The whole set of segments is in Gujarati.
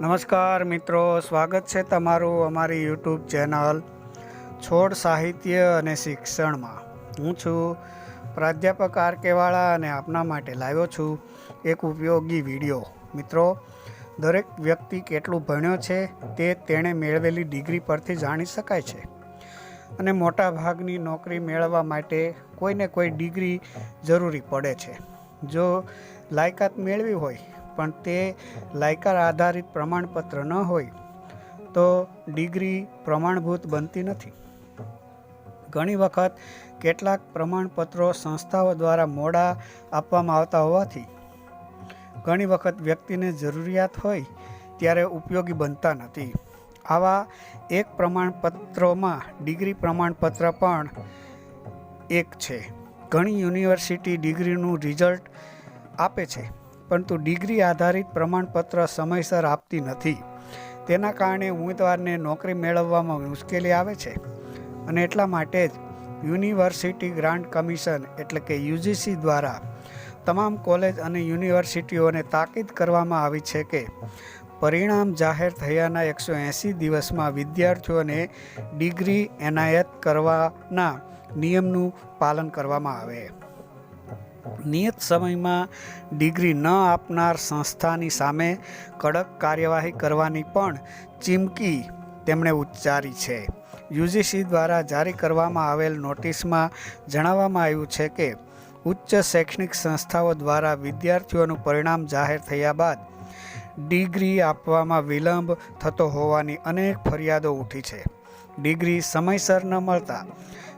નમસ્કાર મિત્રો, સ્વાગત છે તમારું અમારી યુટ્યુબ ચેનલ છોડ સાહિત્ય અને શિક્ષણમાં. હું છું પ્રાધ્યાપક આર કેવાળા અને આપના માટે લાવ્યો છું એક ઉપયોગી વીડિયો. મિત્રો, દરેક વ્યક્તિ કેટલું ભણ્યો છે તે તેણે મેળવેલી ડિગ્રી પરથી જાણી શકાય છે. અને મોટા ભાગની નોકરી મેળવવા માટે કોઈને કોઈ ડિગ્રી જરૂરી પડે છે. જો લાયકાત મેળવી હોય પણ તે લાયકાત આધારિત પ્રમાણપત્ર ન હોય તો ડિગ્રી પ્રમાણભૂત બનતી નથી. ઘણી વખત કેટલાક પ્રમાણપત્રો સંસ્થાઓ દ્વારા મોડા આપવામાં આવતા હોવાથી ઘણી વખત વ્યક્તિને જરૂરિયાત હોય ત્યારે ઉપયોગી બનતા નથી. આવા એક પ્રમાણપત્રોમાં ડિગ્રી પ્રમાણપત્ર પણ એક છે. ઘણી યુનિવર્સિટી ડિગ્રીનું રિઝલ્ટ આપે છે. પરંતુ ડિગ્રી આધારિત પ્રમાણપત્ર સમયસર આપતી નથી. તેના કારણે ઉમેદવારને નોકરી મેળવવામાં મુશ્કેલી આવે છે. અને એટલા માટે જ યુનિવર્સિટી ગ્રાન્ટ કમિશન એટલે કે યુજીસી દ્વારા તમામ કોલેજ અને યુનિવર્સિટીઓને તાકીદ કરવામાં આવી છે કે પરિણામ જાહેર થયાના એકસો એંસી દિવસમાં વિદ્યાર્થીઓને ડિગ્રી એનાયત કરવાના નિયમનું પાલન કરવામાં આવે. નિયત સમયમાં ડિગ્રી ન આપનાર સંસ્થાની સામે કડક કાર્યવાહી કરવાની પણ ચીમકી તેમણે ઉચ્ચારી છે. યુજીસી દ્વારા જારી કરવામાં આવેલ નોટિસમાં જણાવવામાં આવ્યું છે કે, ઉચ્ચ શૈક્ષણિક સંસ્થાઓ દ્વારા વિદ્યાર્થીઓનું પરિણામ જાહેર થયા બાદ ડિગ્રી આપવામાં વિલંબ થતો હોવાની અનેક ફરિયાદો ઉઠી છે. ડિગ્રી સમયસર ન મળતા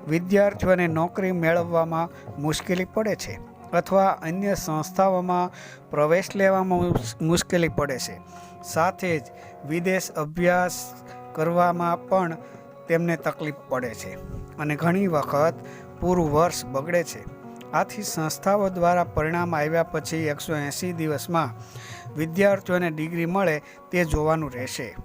વિદ્યાર્થીઓને નોકરી મેળવવામાં મુશ્કેલી પડે છે. અથવા અન્ય સંસ્થાઓમાં પ્રવેશ લેવામાં મુશ- મુશ્કેલી પડે છે. સાથે જ વિદેશ અભ્યાસ કરવામાં પણ તેમને તકલીફ પડે છે અને ઘણી વખત પૂરું વર્ષ બગડે છે. આથી સંસ્થાઓ દ્વારા પરિણામ આવ્યા પછી એકસો એંસી દિવસમાં વિદ્યાર્થીઓને ડિગ્રી મળે તે જોવાનું રહેશે.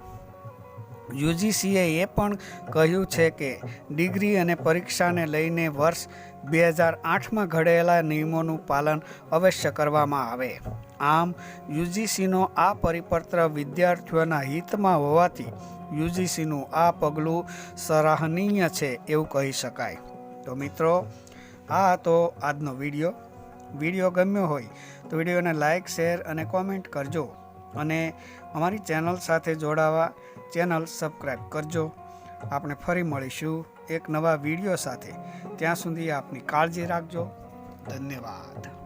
યુજીસીએ એ પણ કહ્યું છે કે ડિગ્રી અને પરીક્ષાને લઈને વર્ષ બે હજાર આઠમાં ઘડેલા નિયમોનું પાલન અવશ્ય કરવામાં આવે. આમ, યુજીસીનો આ પરિપત્ર વિદ્યાર્થીઓના હિતમાં હોવાથી યુજીસીનું આ પગલું સરાહનીય છે એવું કહી શકાય. તો મિત્રો, આ હતો આજનો વીડિયો. વીડિયો ગમ્યો હોય તો વિડીયોને લાઇક શેર અને કોમેન્ટ કરજો. અને અમારી ચેનલ સાથે જોડાવા ચેનલ સબસ્ક્રાઈબ કરજો. આપણે ફરી મળીશું એક નવા વીડિયો સાથે. ત્યાં સુધી આપની કાળજી રાખજો. ધન્યવાદ.